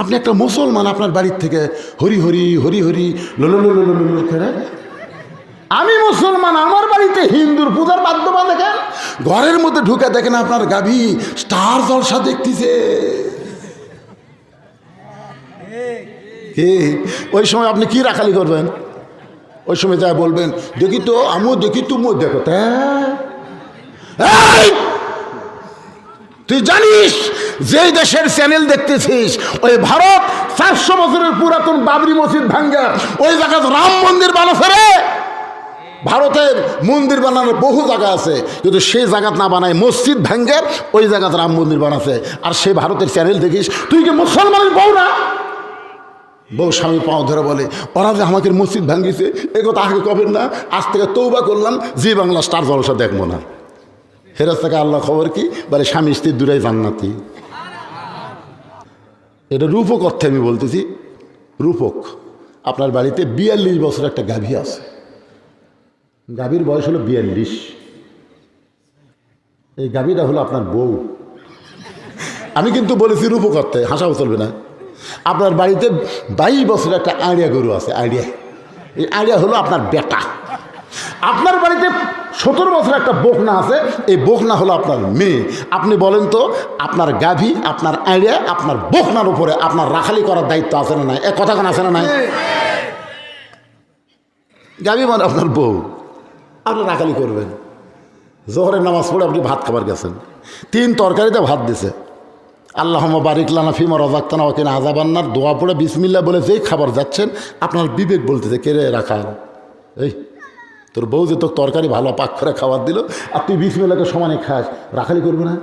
আপনি একটা মুসলমান আপনার বাড়ির থেকে হরি হরি হরি হরি লোলো খেলে আমি মুসলমান, আমার বাড়িতে হিন্দুর পূজার বাদ্যবা দেখেন, ঘরের মধ্যে ঢুকে দেখেন আপনার গাভী স্টার জলসা দেখতেছে। ওই সময় আপনি কি রাখালি করবেন? ওই সময় যা বলবেন, দেখি তো আমিও দেখি তুমিও দেখো, তা এই! তুই জানিস যে দেশের চ্যানেল দেখতেছিস, ওই ভারত চারশো বছরের পুরাতন বাবরি মসজিদ ভাঙ্গা। ওই জায়গায় রাম মন্দির বানাছে রে। ভারতের মন্দির বানানোর বহু জায়গা আছে, কিন্তু সেই জায়গাত না বানায় মসজিদ ভাঙ্গে, ওই জায়গাতে রাম মন্দির বানাছে। আর সেই ভারতের চ্যানেল দেখিস, তুই কি মুসলমানের বউ না? বউ স্বামী পাও ধরে বলে, ওরা যে আমাকে মসজিদ ভাঙ্গিছে এ কথা কবেন না? আজ থেকে তৌবা করলাম, জি বাংলা স্টার জলসা দেখব না। ফেরত থেকে আল্লাহ খবর কি? বলে, স্বামী স্ত্রী দুটাই জান্নাতি। এটা রূপক অর্থে আমি বলতেছি, রূপক। আপনার বাড়িতে বিয়াল্লিশ বছর একটা গাভী আছে। গাভীর বয়স হলো বিয়াল্লিশ। এই গাভীটা হলো আপনার বউ। আমি কিন্তু বলেছি রূপক অর্থে, হাসাও চলবে না। আপনার বাড়িতে বাইশ বছর একটা আড়িয়া গরু আছে, আড়িয়া। এই আড়িয়া হলো আপনার বেটা। আপনার বাড়িতে সতেরো বছর একটা বকনা আছে, এই বকনা হলো আপনার মেয়ে। আপনি বলেন তো, আপনার গাভী, আপনার আড়িয়া আপনার বকনার উপরে আপনার রাখালি করার দায়িত্ব আছে না নাই? এ কথা কেন আছে না নাই? গাভী মানে আপনার বউ। আপনি রাখালি করবেন। জোহরের নামাজ পড়ে আপনি ভাত খাবার গেছেন। তিন তরকারিতে ভাত দিছে। আল্লাহ বারিকলানা ফিমা রজাক্তানা ওকে আজাবান্নার দোয়া পড়ে বিসমিল্লা বলে যেই খাবার যাচ্ছেন, আপনার বিবেক বলতেছে কেড়ে রাখা এই। তোর বউ যে তোর তরকারি ভালো পাক করে খাবার দিল, আর তুই বিসমিল্লাকে সমানে খাস, রাখালি করবে না?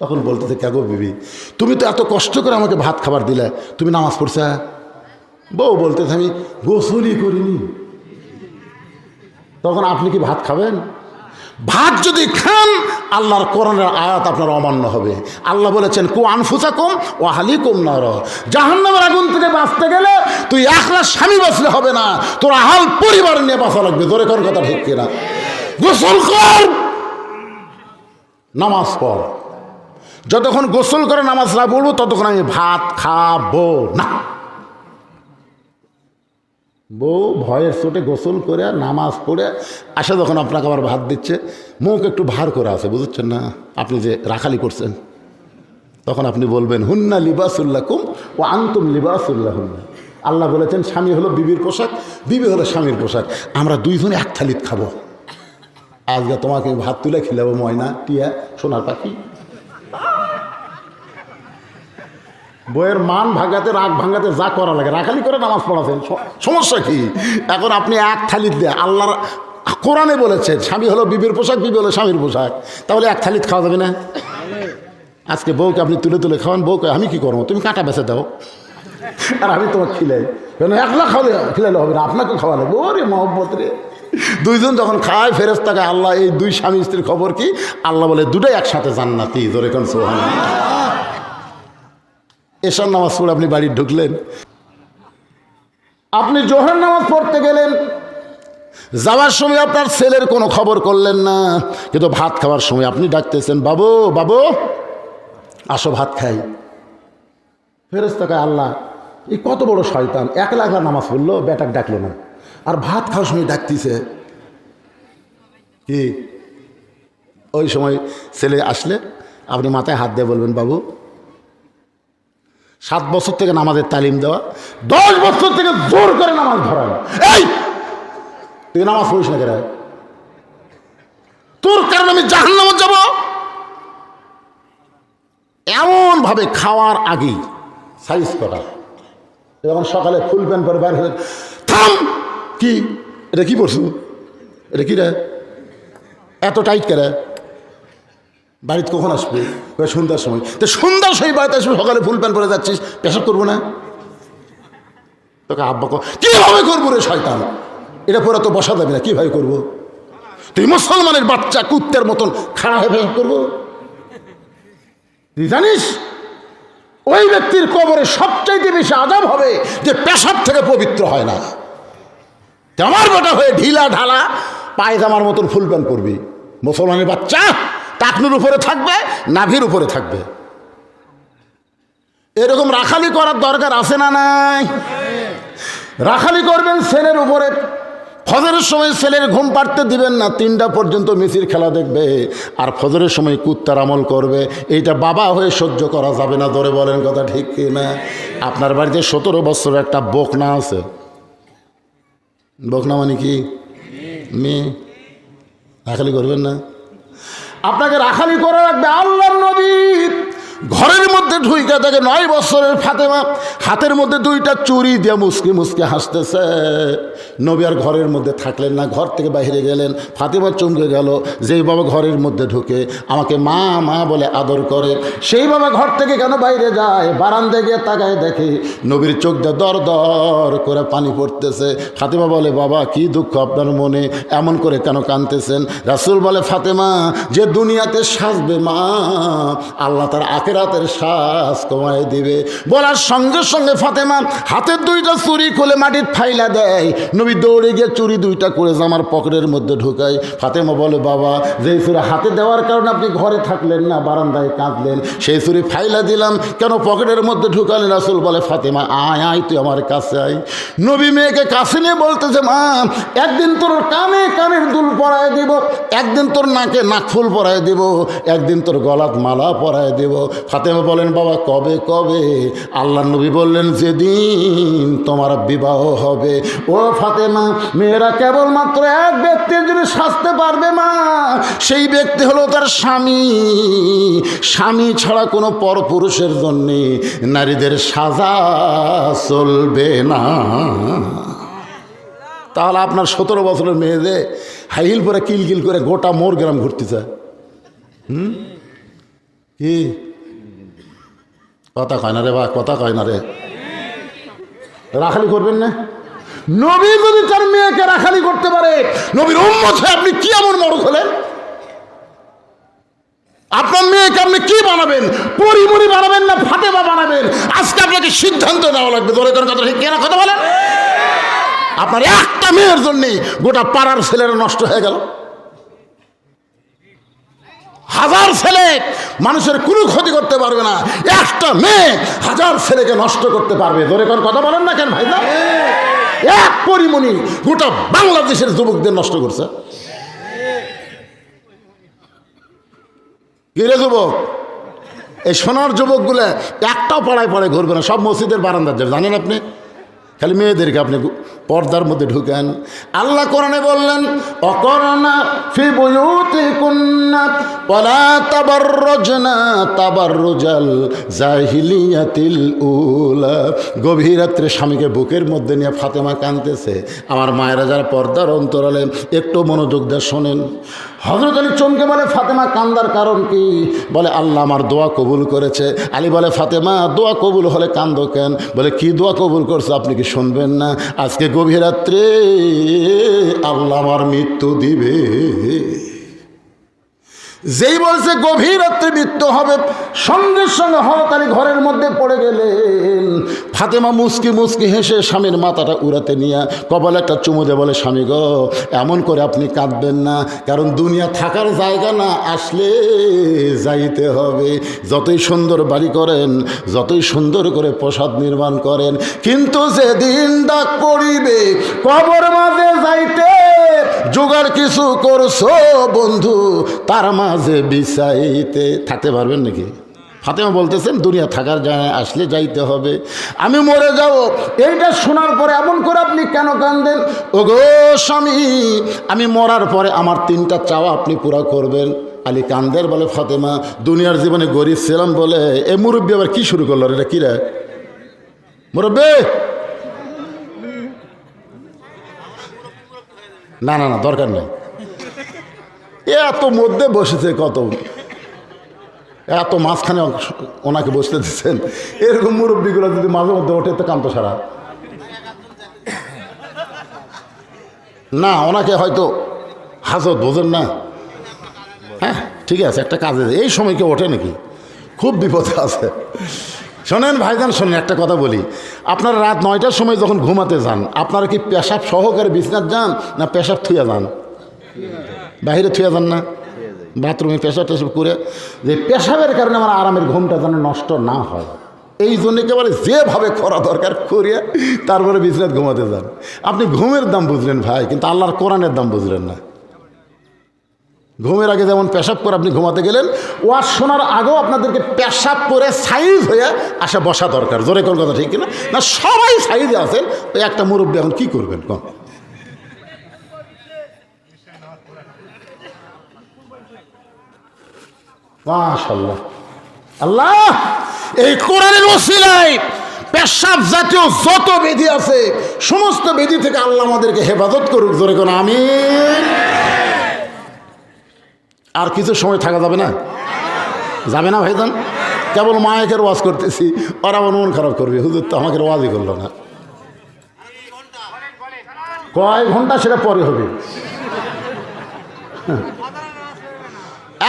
তখন বলতেছে কে গো বিবি, তুমি তো এত কষ্ট করে আমাকে ভাত খাবার দিলে, তুমি নামাজ পড়ছে? বউ বলতেছে, আমি গোসলই করিনি। তখন আপনি কি ভাত খাবেন? ভাত যদি খান, আল্লাহর কোরআনের আয়াত আপনার অমান্য হবে। আল্লাহ বলেছেন, কু আনফুসা কম ও হালি কম নর। জাহান্নামের আগুন থেকে বাঁচতে গেলে তুই একলা স্বামী বাঁচলে হবে না, তোর আহাল পরিবার নিয়ে বাঁচা লাগবে। তোর কোন কথা ঠিক কিনা? গোসল কর। নামাজ পড়। যতক্ষণ গোসল করে নামাজ না পড়ব ততক্ষণ আমি ভাত খাব না। বউ ভয়ের চোটে গোসল করে, নামাজ পড়ে, আসে যখন আপনাকে আবার ভাত দিচ্ছে, মুখ একটু ভার করে আছে, বুঝছেন না? আপনি যে রাখালি করছেন, তখন আপনি বলবেন, হুন্না লিবাসুল্লাহ কুম ও আন্তুম লিবাসুল্লাহ হুন্না আল্লাহ বলেছেন, স্বামী হলো বিবির পোশাক, বিবি হলো স্বামীর পোশাক। আমরা দুইজনে এক থালিত খাব। আজকে তোমাকে ভাত তুলে খিলাবো ময়না, টিয়া, সোনার পাখি। বইয়ের মান ভাঙাতে, রাগ ভাঙাতে যা করা লাগে রাখালি করে নামাজ পড়াছেন সমস্যা কি? এখন আপনি এক থালিত দিয়ে আল্লাহর কোরআনে বলেছেন স্বামী হলো বিবির পোশাক, বিবি হলো স্বামীর পোশাক। তাহলে এক থালিত খাওয়া যাবে না? আজকে বউকে আপনি তুলে তুলে খাওয়ান বউকে আমি কি করব? তুমি কাঁটা বেছে দাও। আর আমি তোমাকে খিলাই। কেন, একলা খাওয়ালে খিলাইলে হবে না, আপনাকে খাওয়া লাগবে। ওরে মহব্বত রে। দুইজন যখন খায় ফেরেস তাকে আল্লাহ, এই দুই স্বামী স্ত্রীর খবর কি? আল্লাহ বলে, দুটাই একসাথে জান্নাতি। ধরে কোন সোহান এসার নামাজ পড়ে আপনি বাড়ি ঢুকলেন। আপনি জোহর নামাজ পড়তে গেলেন। যাওয়ার সময় আপনার ছেলের কোনো খবর করলেন না। কিন্তু ভাত খাওয়ার সময় আপনি ডাকতেছেন, বাবু বাবু, আসো ভাত খাই। ফেরেস্তাকে আল্লাহ, এই কত বড় শয়তান এক লাখলা নামাজ পড়ল, বেটাক ডাকলো না। আর ভাত খাওয়ার সময় ডাকতিছে, কি? ওই সময় ছেলে আসলে, আপনি মাথায় হাত দিয়ে বলবেন, বাবু সাত বছর থেকে নামাজের তালিম দেওয়া, দশ বছর থেকে জোর করে নামাজ ধরায়। এই! তুই নামাজ পড়িস না কেন? তোর কারণে আমি জাহান নামাজ যাব। এমন ভাবে খাওয়ার আগেই সাইজ করা। যখন সকালে ফুল প্যান্ট পরে হয়ে থাম! কি? এটা কি পড়ছু এটা কি রে? এত টাইট করে বাড়িতে কখন আসবে? সন্ধ্যার সময়। তো সন্ধ্যার সময় বাড়িতে আসবে, সকালে ফুল প্যান্ট পরে যাচ্ছিস, পেশাব করব না? তোকে আব্বা কীভাবে করব রে শয়তান? এটা পরে তো বসা যাবে না, কীভাবে করব? তুই মুসলমানের বাচ্চা কুত্তের মতন খাড়া হয়ে পেশাব করব? তুই জানিস, ওই ব্যক্তির কবরে সবচাইতে বেশি আজাব হবে যে পেশাব থেকে পবিত্র হয় না। আমার বেটা হয়ে ঢিলা ঢালা পায়ে পায়জামার মতন ফুল প্যান্ট করবি মুসলমানের বাচ্চা টাকনুর উপরে থাকবে, নাভির উপরে থাকবে। এরকম রাখালি করার দরকার আছে না নাই? রাখালি করবেন ছেলের উপরে, ফজরের সময় ছেলের ঘুম পাড়তে দিবেন না, তিনটা পর্যন্ত মিসির খেলা দেখবে, আর ফজরের সময় কুত্তার আমল করবে। এইটা বাবা হয়ে সহ্য করা যাবে না, ধরে বলেন কথা ঠিক কি না? আপনার বাড়িতে সতেরো বছরের একটা বকনা আছে। বকনা মানে কি? মেয়ে রাখালি করবেন না? আপনাকে রাখালি করে রাখবে আল্লাহ নবী ঘরের মধ্যে ঢুইকা থাকে, নয় বছরের ফাতেমা, হাতের মধ্যে দুইটা চুরি দিয়ে মুসকে মুসকে হাসতেছে। নবী আর ঘরের মধ্যে থাকলেন না, ঘর থেকে বাইরে গেলেন, ফাতেমা চমকে গেল, যেই বাবা ঘরের মধ্যে ঢুকে আমাকে মা মা বলে আদর করে, সেই বাবা ঘর থেকে কেন বাইরে যায়? বারান্দে গিয়ে তাকায় দেখে নবীর চোখ দিয়ে দর দর করে পানি পড়তেছে। ফাতেমা বলে, বাবা, কি দুঃখ আপনার মনে, এমন করে কেন কানতেছেন রাসুল বলে, ফাতেমা, যে দুনিয়াতে সাজবে মা, আল্লাহ তার আখেরাতের শ্বাস কমায় দিবে। বলার সঙ্গে সঙ্গে ফাতেমা হাতের দুইটা চুরি খুলে মাটির ফাইলা দেয়। নবী দৌড়ে গিয়ে চুরি দুইটা করে জামার পকেটের মধ্যে ঢুকায়। ফাতেমা বলে, বাবা, যেই চুরি হাতে দেওয়ার কারণে আপনি ঘরে থাকলেন না, বারান্দায় কাঁদলেন। সেই চুরি ফাইলা দিলাম, কেন পকেটের মধ্যে ঢুকালেন রাসুল বলে, ফাতেমা, আয় আয়, তুই আমার কাছে আয়। নবী মেয়েকে কাছে নিয়ে বলতেছে মা, একদিন তোর কানে কানের দুল পরায় দিব, একদিন তোর নাকে নাকফুল পরায় দিব, একদিন তোর গলাত মালা পরায় দেব। ফাতেমা বলেন, বাবা কবে কবে? আল্লাহ নবী বললেন, যেদিন তোমার বিবাহ হবে। ও ফাতেমা, মেয়েরা কেবলমাত্র এক ব্যক্তির জন্য সাজতে পারবে মা সেই ব্যক্তি হলো তার স্বামী। স্বামী ছাড়া কোনো পরপুরুষের জন্যে নারীদের সাজা চলবে না। তাহলে আপনার সতেরো বছরের মেয়েদের হাইল পরে কিলকিল করে গোটা মোর গ্রাম ঘুরতে চায়। হুম? কি? কথা কয় না রে বা কথা কয় না রে। রাখালি করবেন না? নবী যদি তার মেয়েকে রাখালি করতে পারে, নবীর উম্মত হয়ে আপনি কি এমন মরক হলেন? আপনার মেয়েকে আপনি কি বানাবেন? পরিমরি বানাবেন না ফাতেমা বানাবেন? আজকে আপনাকে সিদ্ধান্ত নেওয়া লাগবে ধরে ধরে কথা কেনা কথা বলেন? আপনার একটা মেয়ের জন্যেই গোটা পাড়ার ছেলেরা নষ্ট হয়ে গেল। হাজার ছেলে মানুষের কোনো ক্ষতি করতে পারবে না। একটা মেয়ে হাজার ছেলেকে নষ্ট করতে পারবে। ধরে কোন কথা বলেন না কেন ভাই এক পরিমণি গোটা বাংলাদেশের যুবকদের নষ্ট করছে। কিরে যুবক? এই সোনার যুবকগুলো একটাও পাড়ায় পড়ায় ঘুরবে না, সব মসজিদের বারান্দার যাবে জানেন আপনি? খালি মেয়েদেরকে আপনি পর্দার মধ্যে ঢুকেন। আল্লাহ কোরআনে বললেন অকরণা ফি বুয়ুতি কুন্না ওয়ালা তাবাররুজনা তাবাররুজাল জাহিলিয়াতিল উলা। গভীর রাত্রে স্বামীকে বুকের মধ্যে নিয়ে ফাতেমা কাঁদতেছে। আমার মায়েরা যারা পর্দার অন্তরালে, একটু মনোযোগ দিয়ে শোনেন। হজরত আলী চমকে বলে, ফাতেমা, কান্দার কারণ কি? বলে, আল্লাহ আমার দোয়া কবুল করেছে। আলী বলে, ফাতেমা, দোয়া কবুল হলে কান্দ কেন? বলে, কি দোয়া কবুল করছে আপনি কি শুনবেন না? আজকে গভীর রাত্রে আল্লাহ আমার মৃত্যু দিবে। যেই বলছে গভীর রাত্রে মৃত্যু হবে, সঙ্গে সঙ্গে হরতালি ঘরের মধ্যে পড়ে গেলেন। ফাতেমা মুসকি মুসকি হেসে স্বামীর মাথাটা উড়াতে নিয়ে কপালে একটা চুমু দিয়ে বলে, স্বামী গো, এমন করে আপনি কাঁদবেন না, কারণ দুনিয়া থাকার জায়গা না, আসলে যাইতে হবে। যতই সুন্দর বাড়ি করেন, যতই সুন্দর করে প্রসাদ নির্মাণ করেন, কিন্তু যেদিন ডাক পড়িবে, কবর মাঝে যাইতে জোগাড় কিছু করছ, বন্ধু? তার মাঝে বিছাইতে থাকতে পারবেন নাকি? ফাতেমা বলতেছেন, দুনিয়া থাকার জায়গায় আসলে যাইতে হবে। আমি মরে যাব। এইটা শোনার পরে এমন করে আপনি কেন কান্দেন ও গো স্বামী, আমি মরার পরে আমার তিনটা চাওয়া আপনি পুরা করবেন। আলী কান্দের বলে, ফাতেমা, দুনিয়ার জীবনে গরিব ছিলাম বলে এ মুরব্বী আবার কি শুরু করল এটা কী রে? মুরব্বী না না না, দরকার নেই। এত মধ্যে বসেছে কত? এত মাঝখানে ওনাকে বসতে দিচ্ছেন। এরকম মুরব্বীগুলো যদি মাঝে মধ্যে ওঠে, তো কান্ত সারা। না, ওনাকে হয়তো হাজত বোঝেন না। হ্যাঁ ঠিক আছে, একটা কাজে এই সময় কেউ ওঠে নাকি? খুব বিপদে আছে। শোনেন ভাইজান, শোনেন, একটা কথা বলি। আপনারা রাত নয়টার সময় যখন ঘুমাতে যান, আপনারা কি পেশাব সহকারে বিছনাথ যান না পেশাব থুয়া যান? বাহিরে থুয়া যান না? বাথরুমে পেশাব টেশাব করে যে পেশাবের কারণে আমার আরামের ঘুমটা যেন নষ্ট না হয়। এই জন্য একেবারে যেভাবে করা দরকার করিয়া তারপরে বিছনাথ ঘুমাতে যান। আপনি ঘুমের দাম বুঝলেন ভাই, কিন্তু আল্লাহর কোরআনের দাম বুঝলেন না। ঘুমের আগে যেমন পেশাব করে আপনি ঘুমাতে গেলেন, ওয়াজ শোনার আগেও আপনাদেরকে পেশাব করে সাইজ হয়ে আসা বসা দরকার। জোরে কোন কথা ঠিক কিনা? না, সবাই সাইজে আছেন ওই একটা মুরব্বী এখন কি করবেন কম মাশাল্লাহ আল্লাহ, এই কোরআনের ওসিলায় পেশাব জাতীয় যত বেদি আছে, সমস্ত বেদি থেকে আল্লাহ আমাদেরকে হেফাজত করুক, জোরে কোন আমিন। আর কিছু সময় থাকা যাবে না? যাবে না ভাইজান? কেবল মায়েকের ওয়াজ করতেছি। ওরা আমার মন খারাপ করবে। হুজুর তো আমাকে ওয়াজই করল না। কয় ঘণ্টা সেটা পরে হবে।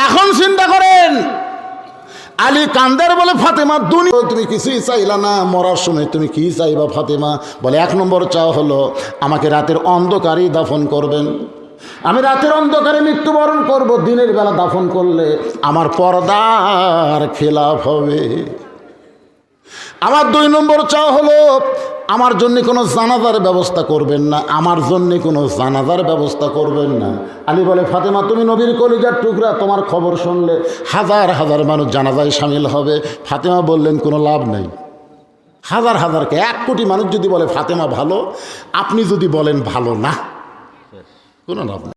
এখন চিন্তা করেন, আলী কান্দার বলে ফাতেমা দুনিয়া তুমি কিছুই চাইলা না মরার সময়। তুমি কি চাইবা ফাতেমা? বলে, এক নম্বর চাও হলো, আমাকে রাতের অন্ধকারেই দাফন করবেন। আমি রাতের অন্ধকারে মৃত্যুবরণ করব, দিনের বেলা দাফন করলে আমার পর্দার খেলাফ হবে। আমার দুই নম্বর চাও হলো, আমার জন্য কোনো জানাজার ব্যবস্থা করবেন না, আমার জন্য কোনো জানাজার ব্যবস্থা করবেন না। আলী বলে, ফাতেমা, তুমি নবীর কলিজার টুকরা, তোমার খবর শুনলে হাজার হাজার মানুষ জানাজায় সামিল হবে। ফাতেমা বললেন, কোনো লাভ নেই। হাজার হাজারকে, এক কোটি মানুষ যদি বলে, ফাতেমা, ভালো। আপনি যদি বলেন, ভালো না। কোনো লাভ নেই